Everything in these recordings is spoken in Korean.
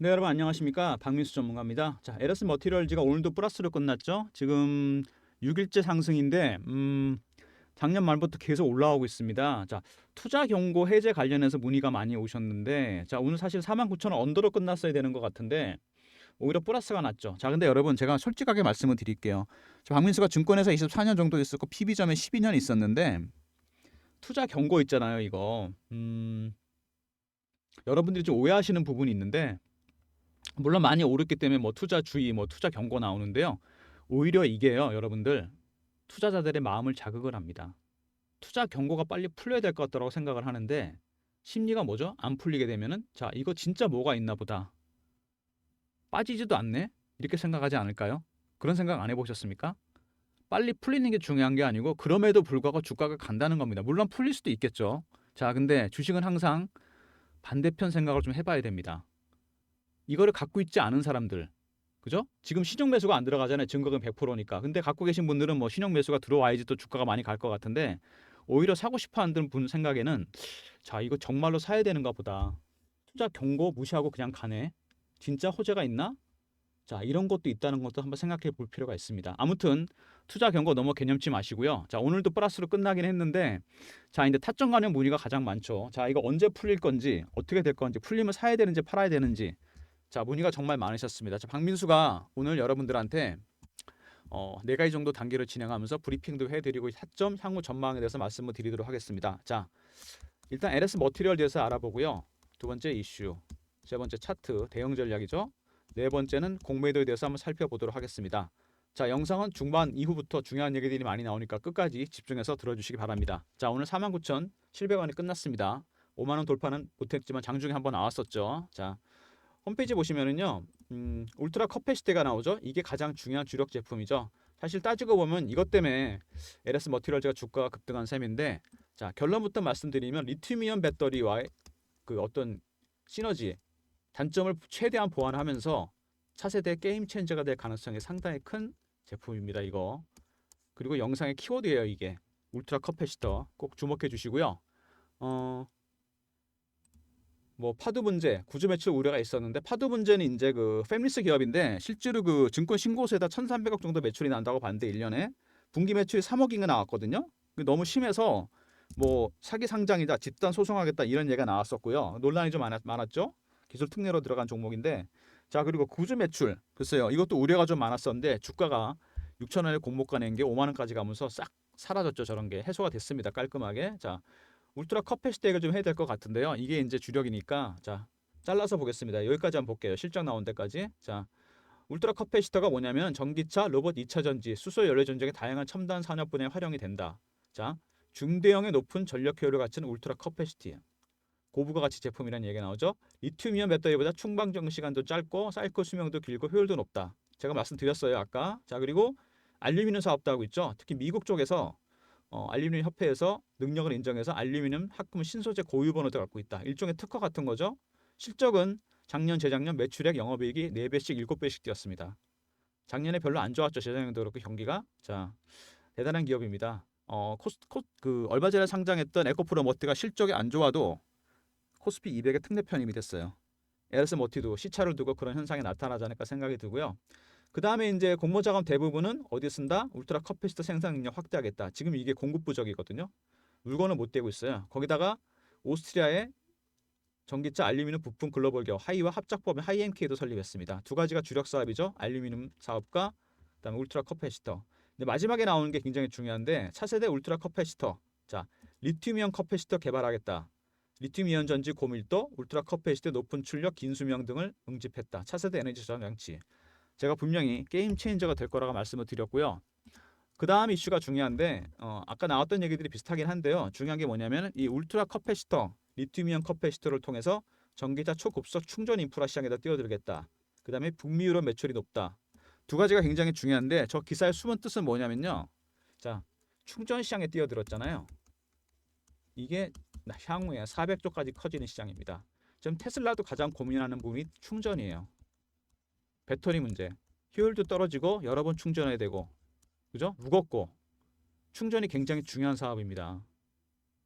네 여러분 안녕하십니까 박민수 전문가입니다. 자 에러스 머티리얼즈가 오늘도 플러스로 끝났죠. 지금 6일째 상승인데 음, 작년 말부터 계속 올라오고 있습니다. 자 투자 경고 해제 관련해서 문의가 많이 오셨는데 자 오늘 사실 49,000원 언더로 끝났어야 되는 것 같은데 오히려 플러스가 났죠. 자 근데 여러분 제가 솔직하게 말씀을 드릴게요. 저 박민수가 증권회사 24년 정도 있었고 PB점에 12년 있었는데 투자 경고 있잖아요 이거. 음, 여러분들이 좀 오해하시는 부분이 있는데 물론 많이 오르기 때문에 뭐 투자 주의, 뭐 투자 경고 나오는데요. 오히려 이게요, 여러분들 투자자들의 마음을 자극을 합니다. 투자 경고가 빨리 풀려야 될 것 같다고 생각을 하는데 심리가 뭐죠? 안 풀리게 되면은 자 이거 진짜 뭐가 있나 보다. 빠지지도 않네? 이렇게 생각하지 않을까요? 그런 생각 안 해보셨습니까? 빨리 풀리는 게 중요한 게 아니고 그럼에도 불구하고 주가가 간다는 겁니다. 물론 풀릴 수도 있겠죠. 자, 근데 주식은 항상 반대편 생각을 좀 해봐야 됩니다. 이거를 갖고 있지 않은 사람들 그죠? 지금 신용 매수가 안 들어가잖아요. 증거금 100%니까. 근데 갖고 계신 분들은 뭐 신용 매수가 들어와야지 또 주가가 많이 갈 것 같은데 오히려 사고 싶어 하는 분 생각에는 자, 이거 정말로 사야 되는가 보다. 투자 경고 무시하고 그냥 가네. 진짜 호재가 있나? 자, 이런 것도 있다는 것도 한번 생각해 볼 필요가 있습니다. 아무튼 투자 경고 너무 개념치 마시고요. 자, 오늘도 플러스로 끝나긴 했는데 자, 이제 타점 관련 문의가 가장 많죠. 자, 이거 언제 풀릴 건지, 어떻게 될 건지, 풀리면 사야 되는지 팔아야 되는지 자 문의가 정말 많으셨습니다. 자, 박민수가 오늘 여러분들한테 어, 네 가지 정도 단계를 진행하면서 브리핑도 해드리고 타점 향후 전망에 대해서 말씀을 드리도록 하겠습니다. 자 일단 LS 머티리얼 대해서 알아보고요. 두 번째 이슈, 세 번째 차트 대응 전략이죠. 네 번째는 공매도에 대해서 한번 살펴보도록 하겠습니다. 자 영상은 중반 이후부터 중요한 얘기들이 많이 나오니까 끝까지 집중해서 들어주시기 바랍니다. 자 오늘 49,700원이 끝났습니다. 5만 원 돌파는 못했지만 장중에 한번 나왔었죠. 자 홈페이지 보시면은요, 음, 울트라 커패시티가 나오죠. 이게 가장 중요한 주력 제품이죠. 사실 따지고 보면 이것 때문에 LS 머티리얼즈가 주가가 급등한 셈인데, 자 결론부터 말씀드리면 리튬이온 배터리와의 그 어떤 시너지 단점을 최대한 보완하면서 차세대 게임 체인저가 될 가능성이 상당히 큰 제품입니다. 이거 그리고 영상의 키워드예요. 이게 울트라 커패시터 꼭 주목해 주시고요. 어, 뭐 파도 문제, 구조 매출 우려가 있었는데 파도 문제는 이제 그 패밀리스 기업인데 실제로 그 증권 신고세에다 1,300억 정도 매출이 난다고 봤는데 1년에 분기 매출이 3억인가 나왔거든요. 너무 심해서 뭐 사기 상장이다, 집단 소송하겠다 이런 얘기가 나왔었고요. 논란이 좀 많았, 많았죠. 기술 특례로 들어간 종목인데 자 그리고 구조 매출 글쎄요 이것도 우려가 좀 많았었는데 주가가 6천 원에 공모가 낸 게 5만 원까지 가면서 싹 사라졌죠 저런 게 해소가 됐습니다 깔끔하게 자 울트라 커패시티를 좀 해야 될 것 같은데요. 이게 이제 주력이니까 자 잘라서 보겠습니다. 여기까지 한번 볼게요. 실적 나온 데까지. 자 울트라 커패시터가 뭐냐면 전기차, 로봇 2차 전지, 수소 연료 전쟁의 다양한 첨단 산업 분야에 활용이 된다. 자 중대형의 높은 전력 효율을 갖춘 울트라 커패시티. 고부가 가치 제품이라는 얘기가 나오죠. 리튬이온 배터리보다 충방전 시간도 짧고 사이클 수명도 길고 효율도 높다. 제가 말씀드렸어요 아까. 자 그리고 알루미늄 사업도 하고 있죠. 특히 미국 쪽에서 어, 알루미늄 협회에서 능력을 인정해서 알루미늄 합금 신소재 고유 번호도 갖고 있다. 일종의 특허 같은 거죠. 실적은 작년 재작년 매출액 영업이익이 4배씩 7배씩 뛰었습니다. 작년에 별로 안 좋았죠. 재작년도 그렇고 경기가. 자, 대단한 기업입니다. 어, 코스, 코, 그 얼마 전에 상장했던 에코프로 머티가 실적이 안 좋아도 코스피 200의 특례 편입이 됐어요. 에르스 머티도 시차를 두고 그런 현상이 나타나지 않을까 생각이 들고요. 그 다음에 이제 공모 자금 대부분은 어디 쓴다? 울트라 커피스터 생산 능력 확대하겠다. 지금 이게 공급 부족이거든요. 물건을 못 대고 있어요. 거기다가 오스트리아의 전기차 알루미늄 부품 글로벌 기업 하이와 합작법인 하이엠케이도 설립했습니다. 두 가지가 주력 사업이죠. 알루미늄 사업과 그다음에 울트라 커패시터. 근데 마지막에 나오는 게 굉장히 중요한데 차세대 울트라 커패시터. 자, 리튬이온 커패시터 개발하겠다. 리튬이온 전지 고밀도, 울트라 커패시터 높은 출력, 긴 수명 등을 응집했다. 차세대 에너지 저장 장치. 제가 분명히 게임 체인저가 될 거라고 말씀을 드렸고요. 그 다음 이슈가 중요한데 어, 아까 나왔던 얘기들이 비슷하긴 한데요. 중요한 게 뭐냐면 이 울트라 커패시터, 리튬이온 커패시터를 통해서 전기차 초급속 충전 인프라 시장에다 뛰어들겠다. 그 다음에 북미 유럽 매출이 높다. 두 가지가 굉장히 중요한데 저 기사의 숨은 뜻은 뭐냐면요. 자 충전 시장에 뛰어들었잖아요. 이게 향후에 400조까지 커지는 시장입니다. 지금 테슬라도 가장 고민하는 부분이 충전이에요. 배터리 문제, 효율도 떨어지고 여러 번 충전해야 되고, 그죠? 무겁고 충전이 굉장히 중요한 사업입니다.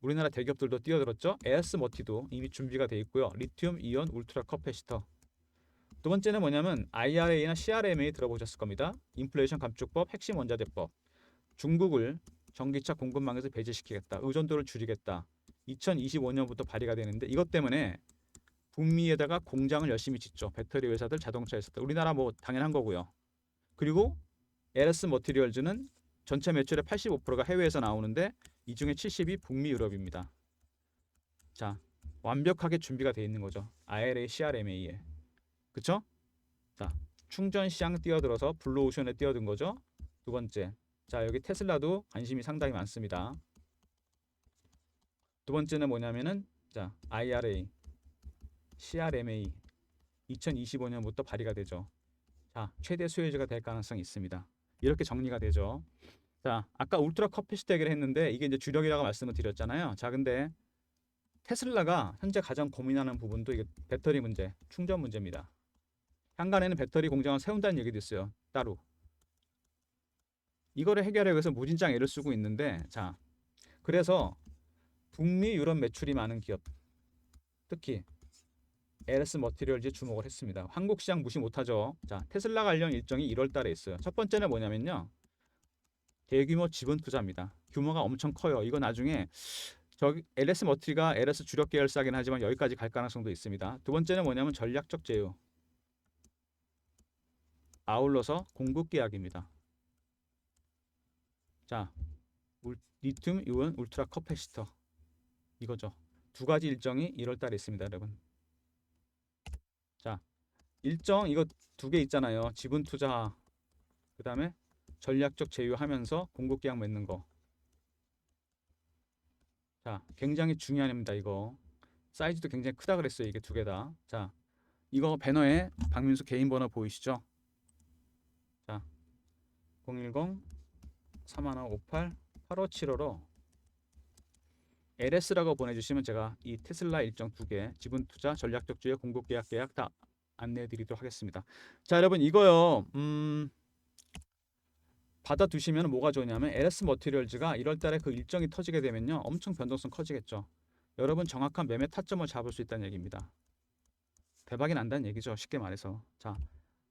우리나라 대기업들도 뛰어들었죠. 에스 머티도 이미 준비가 돼 있고요. 리튬 이온 울트라 커패시터. 두 번째는 뭐냐면 IRA나 CRMA 들어보셨을 겁니다. 인플레이션 감축법 핵심 원자재법. 중국을 전기차 공급망에서 배제시키겠다. 의존도를 줄이겠다. 2025년부터 발의가 되는데 이것 때문에 북미에다가 공장을 열심히 짓죠. 배터리 회사들, 자동차 회사들. 우리나라 뭐 당연한 거고요. 그리고 에러스 머티리얼즈는 전체 매출의 85%가 해외에서 나오는데 이 중에 70이 북미 유럽입니다. 자, 완벽하게 준비가 돼 있는 거죠. IRA, CRMA에. 그쵸? 자, 충전 시장 뛰어들어서 블루오션에 뛰어든 거죠. 두 번째. 자, 여기 테슬라도 관심이 상당히 많습니다. 두 번째는 뭐냐면은 자, IRA, CRMA 2025년부터 발의가 되죠. 자, 최대 수혜주가 될 가능성이 있습니다. 이렇게 정리가 되죠. 자, 아까 울트라 커피스택을 했는데 이게 이제 주력이라고 말씀을 드렸잖아요. 자, 근데 테슬라가 현재 가장 고민하는 부분도 이게 배터리 문제, 충전 문제입니다. 향간에는 배터리 공장을 세운다는 얘기도 있어요. 따로. 이거를 해결하기 위해서 무진장 애를 쓰고 있는데 자, 그래서 북미 유럽 매출이 많은 기업, 특히 LS 머티리얼즈에 주목을 했습니다. 한국 시장 무시 못하죠. 자, 테슬라 관련 일정이 1월 달에 있어요. 첫 번째는 뭐냐면요. 대규모 지분 투자입니다. 규모가 엄청 커요. 이거 나중에 저기 LS 머티가 LS 주력 계열사긴 하지만 여기까지 갈 가능성도 있습니다. 두 번째는 뭐냐면 전략적 제휴. 아울러서 공급 계약입니다. 자, 울, 리튬 이온 울트라 커패시터 이거죠. 두 가지 일정이 1월 달에 있습니다, 여러분. 자, 일정 이거 두 개 있잖아요. 지분 투자 그 다음에 전략적 제휴하면서 공급 계약 맺는 거. 자, 굉장히 중요한 입니다, 이거. 사이즈도 굉장히 크다 그랬어요, 이게 두 개 다. 자, 이거 배너에 박민수 개인 번호 보이시죠? 자, 010 3158 8575로 LS라고 보내주시면 제가 이 테슬라 일정 두 개 지분 투자 전략적 주의 공급 계약 계약 다 안내해 드리도록 하겠습니다. 자 여러분 이거요. 음, 받아 두시면 뭐가 좋냐면 LS 머티리얼즈가 1월 달에 그 일정이 터지게 되면요 엄청 변동성 커지겠죠. 여러분 정확한 매매 타점을 잡을 수 있다는 얘기입니다. 대박이 난다는 얘기죠. 쉽게 말해서. 자,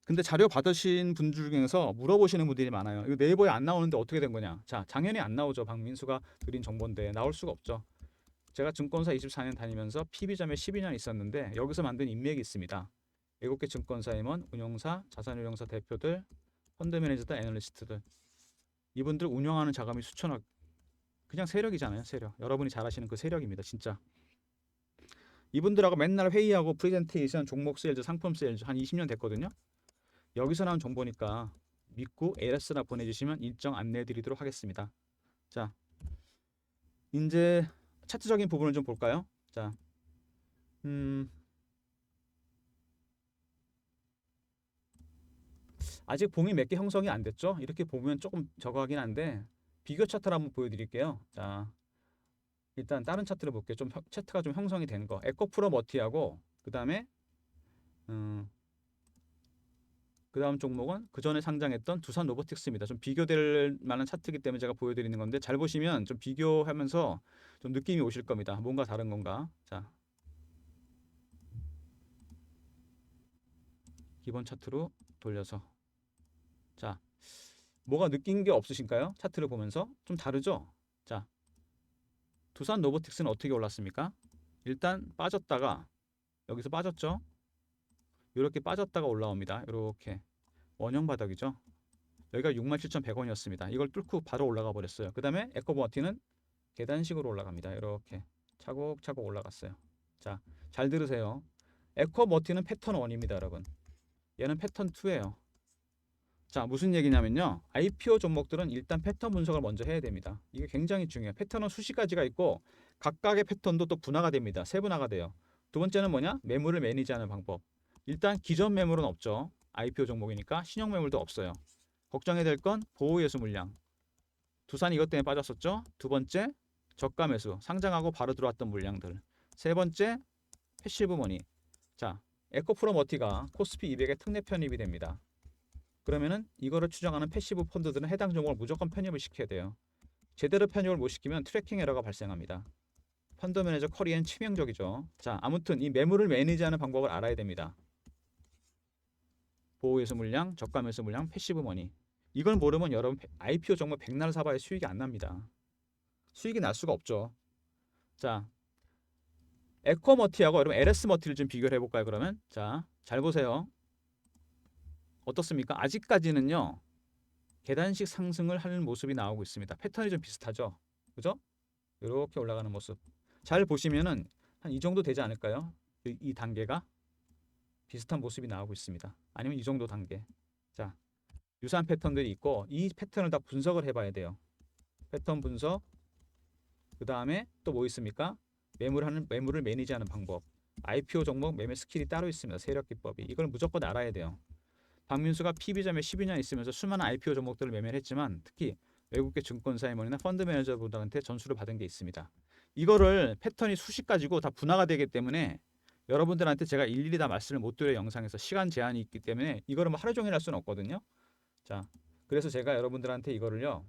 근데 자료 받으신 분들 중에서 물어보시는 분들이 많아요. 이거 네이버에 안 나오는데 어떻게 된 거냐? 자, 당연히 안 나오죠. 박민수가 드린 정보인데 나올 수가 없죠. 제가 증권사 24년 다니면서 PB점에 12년 있었는데 여기서 만든 인맥이 있습니다. 7개 증권사 임원, 운용사, 자산운용사 대표들, 펀드 매니저들, 애널리스트들. 이분들 운영하는 자금이 수천억. 그냥 세력이잖아요, 세력. 여러분이 잘 아시는 그 세력입니다, 진짜. 이분들하고 맨날 회의하고 프레젠테이션, 종목 세일즈, 상품 세일즈 한 20년 됐거든요. 여기서 나온 정보니까 믿고 LS나 보내주시면 일정 안내해 드리도록 하겠습니다. 자, 이제 차트적인 부분을 좀 볼까요? 자, 음, 아직 봉이 몇 개 형성이 안 됐죠? 이렇게 보면 조금 저거하긴 한데 비교 차트를 한번 보여드릴게요. 자, 일단 다른 차트를 볼게요. 좀 혀- 차트가 좀 형성이 된 거. 에코프로 머티하고 그 다음에 음, 그 다음 종목은 그 전에 상장했던 두산 로보틱스입니다. 좀 비교될 만한 차트이기 때문에 제가 보여드리는 건데 잘 보시면 좀 비교하면서 좀 느낌이 오실 겁니다. 뭔가 다른 건가? 자, 기본 차트로 돌려서 자, 뭐가 느낀 게 없으신가요? 차트를 보면서 좀 다르죠? 자, 두산 로보틱스는 어떻게 올랐습니까? 일단 빠졌다가 여기서 빠졌죠? 이렇게 빠졌다가 올라옵니다. 이렇게 원형 바닥이죠. 여기가 67,100원이었습니다. 이걸 뚫고 바로 올라가 버렸어요. 그 다음에 에코버티는 계단식으로 올라갑니다. 이렇게 차곡차곡 올라갔어요. 자, 잘 들으세요. 에코버티는 패턴 1입니다, 여러분. 얘는 패턴 2예요. 자, 무슨 얘기냐면요. IPO 종목들은 일단 패턴 분석을 먼저 해야 됩니다. 이게 굉장히 중요해요. 패턴은 수십 가지가 있고 각각의 패턴도 또 분화가 됩니다. 세분화가 돼요. 두 번째는 뭐냐? 매물을 매니지하는 방법. 일단 기존 매물은 없죠. IPO 종목이니까 신용 매물도 없어요. 걱정해야 될건 보호 예수 물량. 두산 이것 때문에 빠졌었죠. 두 번째 저가 매수 상장하고 바로 들어왔던 물량들. 세 번째 패시브 머니. 자, 에코프로 머티가 코스피 200에 특례 편입이 됩니다. 그러면은 이거를 추정하는 패시브 펀드들은 해당 종목을 무조건 편입을 시켜야 돼요. 제대로 편입을 못 시키면 트래킹 에러가 발생합니다. 펀드 매니저 커리엔 치명적이죠. 자, 아무튼 이 매물을 매니지하는 방법을 알아야 됩니다. 보호 매수 물량, 저가 매수 물량, 패시브 머니. 이걸 모르면 여러분 IPO 정말 백날 사봐야 수익이 안 납니다. 수익이 날 수가 없죠. 자, 에코머티하고 여러분 LS 머티를 좀 비교를 해볼까요? 그러면 자, 잘 보세요. 어떻습니까? 아직까지는요 계단식 상승을 하는 모습이 나오고 있습니다. 패턴이 좀 비슷하죠, 그죠? 이렇게 올라가는 모습. 잘 보시면은 한 이 정도 되지 않을까요? 이, 이 단계가 비슷한 모습이 나오고 있습니다. 아니면 이 정도 단계. 자, 유사한 패턴들이 있고 이 패턴을 다 분석을 해봐야 돼요. 패턴 분석. 그 다음에 또 뭐 있습니까? 매물하는 매물을 매니지하는 방법. IPO 종목 매매 스킬이 따로 있습니다. 세력 기법이. 이걸 무조건 알아야 돼요. 박민수가 PB점에 12년 있으면서 수많은 IPO 종목들을 매매를 했지만 특히 외국계 증권사임원이나 펀드 매니저분들한테 전수를 받은 게 있습니다. 이거를 패턴이 수십 가지고 다 분화가 되기 때문에 여러분들한테 제가 일일이 다 말씀을 못 드려 영상에서 시간 제한이 있기 때문에 이거를 뭐 하루 종일 할 수는 없거든요. 자, 그래서 제가 여러분들한테 이거를요,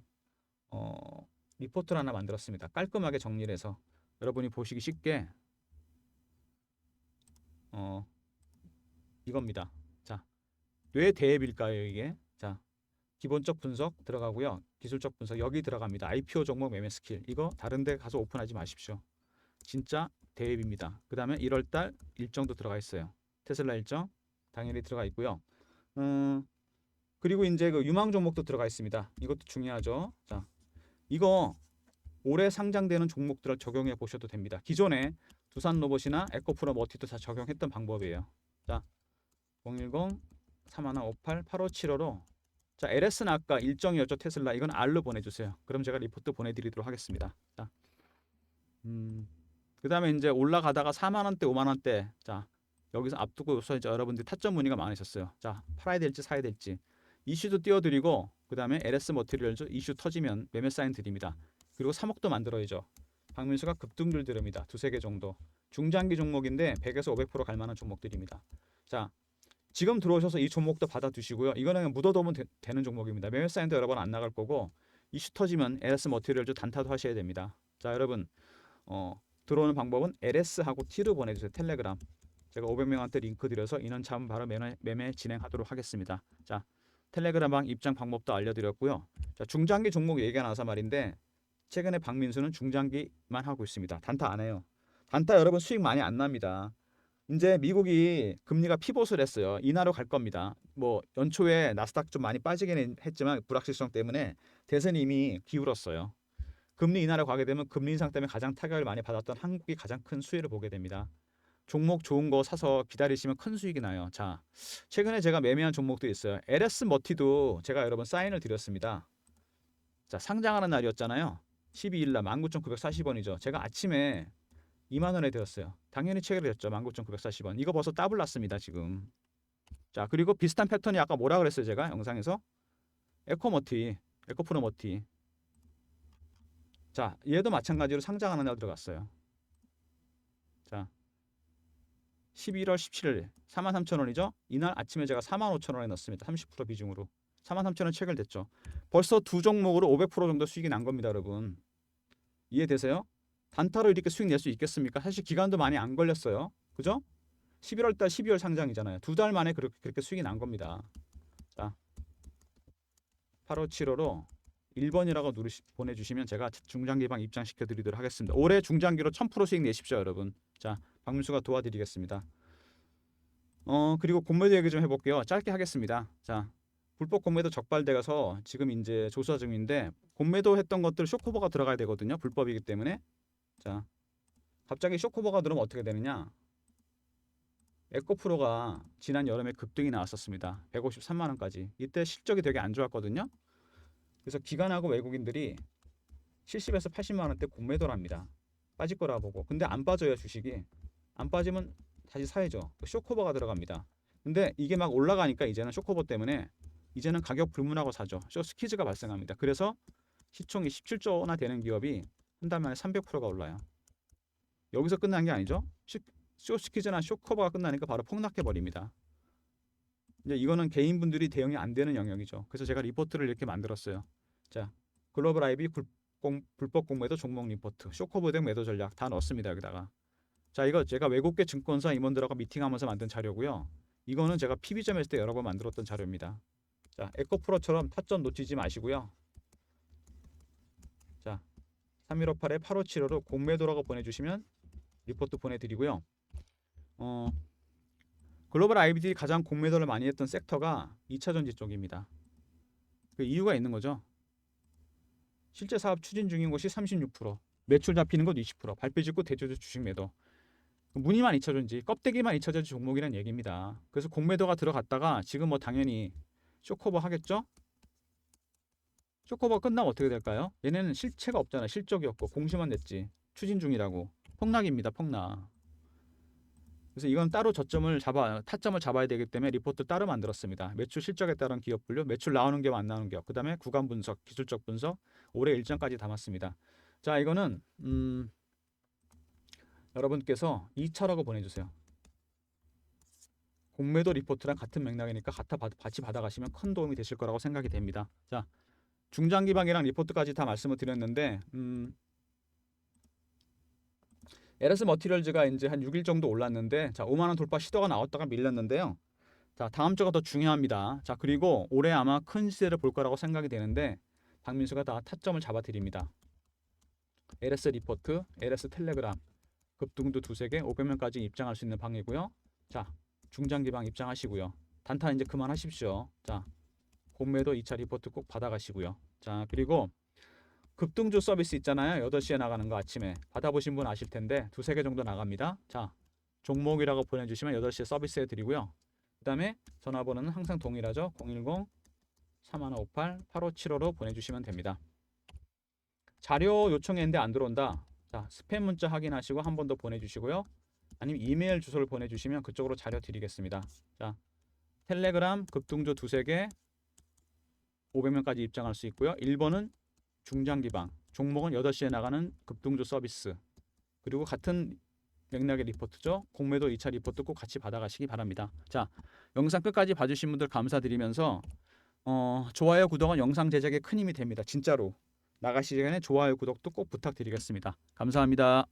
어, 리포트를 하나 만들었습니다. 깔끔하게 정리를 해서 여러분이 보시기 쉽게 어, 이겁니다. 자, 왜 대입일까요 이게? 자, 기본적 분석 들어가고요. 기술적 분석 여기 들어갑니다. IPO 종목 매매 스킬 이거 다른데 가서 오픈하지 마십시오. 진짜 대입입니다. 그 다음에 1월달 일정도 들어가 있어요. 테슬라 일정 당연히 들어가 있고요. 음, 그리고 이제 그 유망 종목도 들어가 있습니다. 이것도 중요하죠. 자, 이거 올해 상장되는 종목들을 적용해 보셔도 됩니다. 기존에 두산 로봇이나 에코프로 머티도 다 적용했던 방법이에요. 자, 010 3158 8575로 자, LS는 아까 일정이었죠 테슬라 이건 R로 보내 주세요. 그럼 제가 리포트 보내 드리도록 하겠습니다. 자, 음, 그 다음에 이제 올라가다가 4만 원대, 5만 원대, 자 여기서 앞두고서 이제 여러분들이 타점 문의가 많으셨어요. 자, 팔아야 될지 사야 될지 이슈도 띄워 드리고 그 다음에 LS 머티리얼즈 이슈 터지면 매매 사인 드립니다. 그리고 3억도 만들어야죠. 박민수가 급등률 들읍니다. 두세 개 정도. 중장기 종목인데 100에서 500%갈 만한 종목들입니다. 자, 지금 들어오셔서 이 종목도 받아 두시고요. 이거는 묻어두면 되, 는 종목입니다. 매매 사인도 여러 번 안 나갈 거고 이슈 터지면 LS 머티리얼즈 단타도 하셔야 됩니다. 자, 여러분 어, 들어오는 방법은 LS하고 T로 보내주세요. 텔레그램. 제가 500명한테 링크 드려서 인원 참여 바로 매매, 매매 진행하도록 하겠습니다. 자, 텔레그램방 입장 방법도 알려드렸고요. 자, 중장기 종목 얘기가 나와서 말인데 최근에 박민수는 중장기만 하고 있습니다. 단타 안 해요. 단타 여러분 수익 많이 안 납니다. 이제 미국이 금리가 피봇을 했어요. 인하로 갈 겁니다. 뭐 연초에 나스닥 좀 많이 빠지긴 했지만 불확실성 때문에 대선이 이미 기울었어요. 금리 인하로 가게 되면 금리 인상 때문에 가장 타격을 많이 받았던 한국이 가장 큰 수혜를 보게 됩니다. 종목 좋은 거 사서 기다리시면 큰 수익이 나요. 자, 최근에 제가 매매한 종목도 있어요. LS 머티도 제가 여러분 사인을 드렸습니다. 자, 상장하는 날이었잖아요. 12일 날 19,940원이죠. 제가 아침에 2만 원에 되었어요. 당연히 체결했죠. 19,940원. 이거 벌써 더블 났습니다, 지금. 자, 그리고 비슷한 패턴이 아까 뭐라 그랬어요, 제가 영상에서? 에코머티, 에코프로머티. 자, 얘도 마찬가지로 상장하는 날 들어갔어요. 자, 11월 17일 43,000원이죠. 이날 아침에 제가 45,000원에 넣었습니다. 30% 비중으로. 43,000원 체결됐죠. 벌써 두 종목으로 500% 정도 수익이 난 겁니다, 여러분. 이해되세요? 단타로 이렇게 수익 낼 수 있겠습니까? 사실 기간도 많이 안 걸렸어요. 그죠? 11월 달 12월 상장이잖아요. 두 달 만에 그렇게, 그렇게 수익이 난 겁니다. 자, 8575로 1번이라고 누르시 보내주시면 제가 중장기방 입장시켜 드리도록 하겠습니다. 올해 중장기로 1000% 수익 내십시오, 여러분. 자, 박민수가 도와드리겠습니다. 어 그리고 공매도 얘기 좀 해볼게요. 짧게 하겠습니다. 자, 불법 공매도 적발돼서 지금 이제 조사 중인데 공매도 했던 것들 쇼코버가 들어가야 되거든요. 불법이기 때문에. 자, 갑자기 쇼코버가 들어오면 어떻게 되느냐? 에코프로가 지난 여름에 급등이 나왔었습니다. 153만 원까지. 이때 실적이 되게 안 좋았거든요. 그래서 기관하고 외국인들이 70에서 80만 원대 공매도를 합니다. 빠질 거라 보고. 근데 안 빠져요, 주식이. 안 빠지면 다시 사야죠. 쇼커버가 들어갑니다. 근데 이게 막 올라가니까 이제는 쇼커버 때문에 이제는 가격 불문하고 사죠. 쇼스키즈가 발생합니다. 그래서 시총이 17조나 되는 기업이 한 달 만에 300%가 올라요. 여기서 끝난 게 아니죠. 쇼스키즈나 쇼커버가 끝나니까 바로 폭락해 버립니다. 이제 이거는 개인분들이 대응이 안 되는 영역이죠. 그래서 제가 리포트를 이렇게 만들었어요. 자, 글로벌 아이비 불법 공매도 종목 리포트, 쇼커버 등 매도 전략 다 넣었습니다. 여기다가. 자, 이거 제가 외국계 증권사 임원들하고 미팅하면서 만든 자료고요. 이거는 제가 PB점 했을 때 여러 번 만들었던 자료입니다. 자, 에코프로처럼 타점 놓치지 마시고요. 자, 3158에 8575로 공매도라고 보내주시면 리포트 보내드리고요. 어, 글로벌 IBD이 가장 공매도를 많이 했던 섹터가 2차 전지 쪽입니다. 그 이유가 있는 거죠. 실제 사업 추진 중인 곳이 36%, 매출 잡히는 것 20%, 발표 직후 대주주 주식 매도. 무늬만 2차 전지, 껍데기만 2차 전지 종목이라는 얘기입니다. 그래서 공매도가 들어갔다가 지금 뭐 당연히 쇼커버 하겠죠? 쇼커버 끝나면 어떻게 될까요? 얘네는 실체가 없잖아. 실적이 없고 공시만 냈지. 추진 중이라고. 폭락입니다. 폭락. 그래서 이건 따로 저점을 잡아 타점을 잡아야 되기 때문에 리포트 따로 만들었습니다. 매출 실적에 따른 기업 분류, 매출 나오는 기업 안 나오는 기업, 그다음에 구간 분석, 기술적 분석, 올해 일정까지 담았습니다. 자, 이거는 음, 여러분께서 2차라고 보내주세요. 공매도 리포트랑 같은 맥락이니까 같이 받아가시면 큰 도움이 되실 거라고 생각이 됩니다. 자, 중장기 방이랑 리포트까지 다 말씀을 드렸는데 음, 에러스 머티리얼즈가 이제 한 6일 정도 올랐는데 자 5만 원 돌파 시도가 나왔다가 밀렸는데요. 자 다음 주가 더 중요합니다. 자 그리고 올해 아마 큰 시세를 볼 거라고 생각이 되는데 박민수가 다 타점을 잡아 드립니다. LS 리포트, LS 텔레그램 급등도 두세 개 500명까지 입장할 수 있는 방이고요. 자 중장기 방 입장하시고요. 단타 이제 그만하십시오. 자 공매도 2차 리포트 꼭 받아가시고요. 자 그리고 급등주 서비스 있잖아요. 8시에 나가는 거 아침에 받아보신 분 아실 텐데 두세 개 정도 나갑니다. 자 종목이라고 보내주시면 8시에 서비스 해 드리고요. 그 다음에 전화번호는 항상 동일하죠. 010 3158 8575로 보내주시면 됩니다. 자료 요청했는데 안 들어온다. 자 스팸 문자 확인하시고 한 번 더 보내주시고요. 아니면 이메일 주소를 보내주시면 그쪽으로 자료 드리겠습니다. 자 텔레그램 급등주 두세 개 500명까지 입장할 수 있고요. 1번은 중장기방 종목은 8시에 나가는 급등주 서비스 그리고 같은 맥락의 리포트죠. 공매도 2차 리포트 꼭 같이 받아가시기 바랍니다. 자 영상 끝까지 봐주신 분들 감사드리면서 어, 좋아요 구독은 영상 제작에 큰 힘이 됩니다. 진짜로 나가시기 전에 좋아요 구독도 꼭 부탁드리겠습니다. 감사합니다.